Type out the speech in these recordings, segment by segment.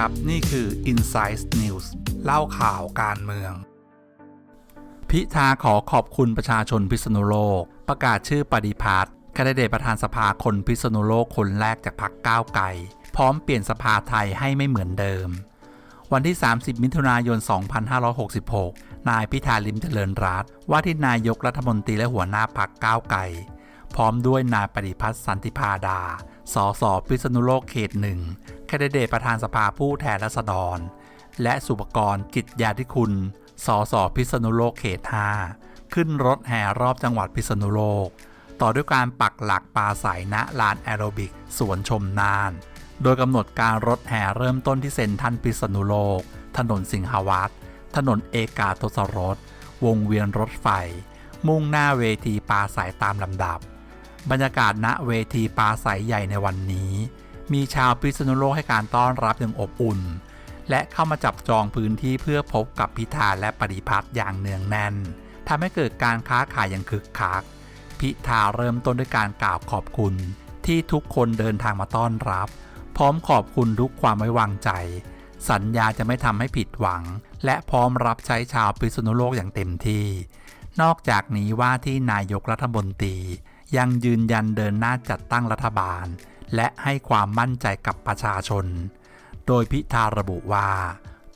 ครับ นี่คือ Insight News เล่าข่าวการเมือง พิธาขอขอบคุณประชาชนพิษณุโลก ประกาศชื่อปฏิพัฒน์คดเดตประธานสภาคนพิษณุโลกคนแรกจากพรรคก้าวไกล พร้อมเปลี่ยนสภาไทยให้ไม่เหมือนเดิม วันที่ 30 มิถุนายน 2566 นายพิธาลิมเจริญรัตว่าที่นายกรัฐมนตรีและหัวหน้าพรรคก้าวไกล พร้อมด้วยนายปฏิพัฒน์สันติพาดาสสพิษณุโลกเขตหนึ่ง คนดิเดตประธานสภาผู้แทนราษฎร และสุปกรณ์กิจยาธิคุณ สสพิษณุโลกเขต5ขึ้นรถแห่รอบจังหวัดพิษณุโลก ต่อด้วยการปักหลักปลาใสณลานแอโรบิกสวนชมน่าน โดยกำหนดการรถแห่เริ่มต้นที่เซ็นทรัลพิษณุโลก ถนนสิงหวัตรถนนเอกาทศรส วงเวียนรถไฟ มุ่งหน้าเวทีปลาใสตามลำดับ บรรยากาศณเวทีปลาใสใหญ่ในวันนี้ มีชาวพิษณุโลกให้การต้อนรับอย่างอบอุ่น และเข้ามาจับจองพื้นที่เพื่อพบกับพิธาและปฏิพัฒน์อย่างเนืองแน่นทำให้เกิดการค้าขายอย่างคึกคัก พิธาเริ่มต้นด้วยการกล่าวขอบคุณ ที่ทุกคนเดินทางมาต้อนรับ พร้อมขอบคุณทุกความไว้วางใจ สัญญาจะไม่ทำให้ผิดหวัง และพร้อมรับใช้ชาวพิษณุโลกอย่างเต็มที่ นอกจากนี้ว่าที่นายกรัฐมนตรียังยืนยันเดินหน้าจัดตั้งรัฐบาล และให้ความมั่นใจกับประชาชน โดยพิธาระบุว่า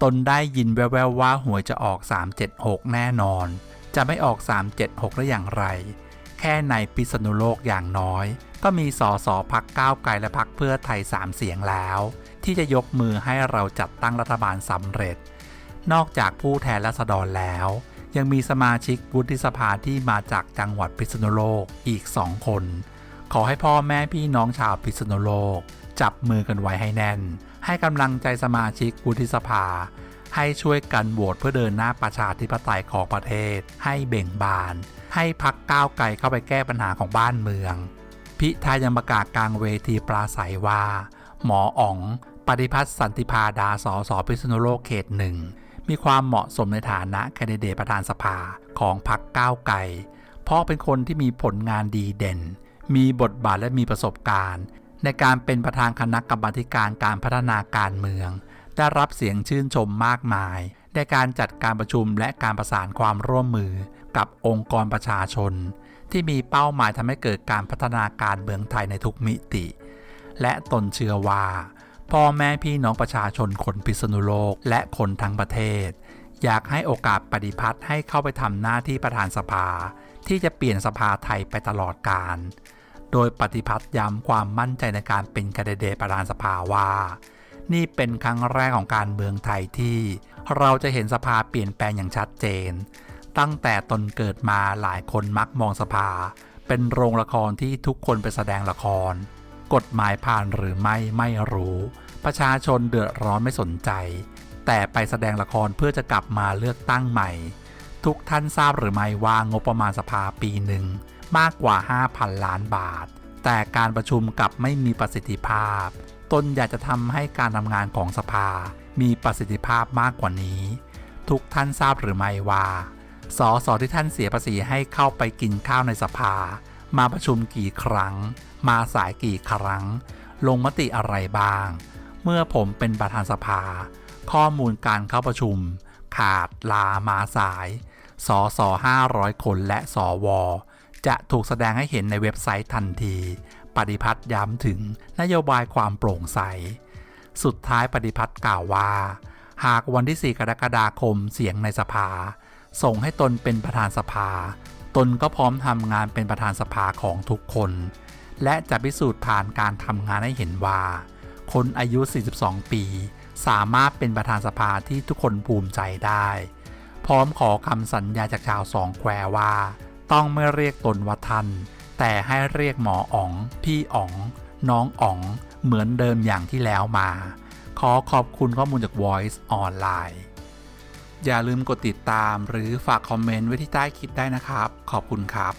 ตนได้ยินแว่วๆว่าหวยจะออก 376 แน่นอน จะไม่ออก 376ได้อย่างไร แค่ในพิษณุโลกอย่างน้อย ก็มีสอสอพักก้าวไกลและพักเพื่อไทย 3 เสียงแล้ว ที่จะยกมือให้เราจัดตั้งรัฐบาลสำเร็จ นอกจากผู้แทนราษฎรแล้วยังมีสมาชิกวุฒิสภาที่มาจากจังหวัดพิษณุโลกอีกสองคน ขอให้พ่อแม่พี่น้องชาวพิษณุโลก จับมือกันไว้ให้แน่น ให้กำลังใจสมาชิกวุฒิสภา ให้ช่วยกันโหวตเพื่อเดินหน้าประชาธิปไตยของประเทศ ให้เบ่งบาน ให้พักก้าวไกลเข้าไปแก้ปัญหาของบ้านเมือง พิธายังประกาศกลางเวทีปราศัยว่า หมออ๋องปฏิพัฒน์สันติพาดาสสพิษณุโลกเขตหนึ่งมีความเหมาะสมในฐานะแคนดิเดตประธานสภาของพรรคก้าวไกล เพราะเป็นคนที่มีผลงานดีเด่น มีบทบาทและมีประสบการณ์ ในการเป็นประธานคณะกรรมาการการพัฒนาการเมือง ได้รับเสียงชื่นชมมากมายในการจัดการประชุมและการประสานความร่วมมือกับองค์กรประชาชน ที่มีเป้าหมายทำให้เกิดการพัฒนาการเมืองไทยในทุกมิติ และตนเชื่อว่า พ่อแม่พี่น้องประชาชนคนพิษณุโลกและคนทั้งประเทศ อยากให้โอกาสปฏิพัฒน์ให้เข้าไปทำหน้าที่ประธานสภา ที่จะเปลี่ยนสภาไทยไปตลอดกาล โดยปฏิพัฒน์ย้ำความมั่นใจในการเป็นกรเดตประธานสภาว่า นี่เป็นครั้งแรกของการเมืองไทยที่ เราจะเห็นสภาเปลี่ยนแปลงอย่างชัดเจน ตั้งแต่ตนเกิดมาหลายคนมักมองสภา เป็นโรงละครที่ทุกคนไปแสดงละคร กฎหมายผ่านหรือไม่ไม่รู้ ประชาชนเดือดร้อนไม่สนใจ แต่ไปแสดงละครเพื่อจะกลับมาเลือกตั้งใหม่ ทุกท่านทราบหรือไม่ว่างบประมาณสภาปีหนึ่ง มากกว่า 5,000 ล้านบาท แต่การประชุมกลับไม่มีประสิทธิภาพ ตนอยากจะทำให้การทำงานของสภา มีประสิทธิภาพมากกว่านี้ ทุกท่านทราบหรือไม่ว่า สสที่ท่านเสียภาษีให้เข้าไปกินข้าวในสภา มาประชุมกี่ครั้ง มาสายกี่ครั้ง ลงมติอะไรบ้าง เมื่อผมเป็นประธานสภา ข้อมูลการเข้าประชุม ขาดลามาสายสส500 คนและสว จะถูกแสดงให้เห็นในเว็บไซต์ทันที ปฏิพัฒน์ย้ำถึงนโยบายความโปร่งใส สุดท้ายปฏิพัฒน์กล่าวว่า หากวันที่ 4 กรกฎาคมเสียงในสภา ส่งให้ตนเป็นประธานสภา ตนก็พร้อมทำงานเป็นประธานสภาของทุกคน และจะพิสูจน์ผ่านการทำงานให้เห็นว่า คนอายุ 42 ปี สามารถเป็นประธานสภาที่ทุกคนภูมิใจได้ พร้อมขอคำสัญญาจากชาวสองแควว่า ต้องไม่เรียกตนว่าท่าน แต่ให้เรียกหมออ๋อง พี่อ๋อง น้องอ๋อง เหมือนเดิมอย่างที่แล้วมา ขอขอบคุณข้อมูลจาก Voice ออนไลน์อย่าลืมกดติดตามหรือฝากคอมเมนต์ไว้ที่ใต้คลิปได้นะครับ ขอบคุณครับ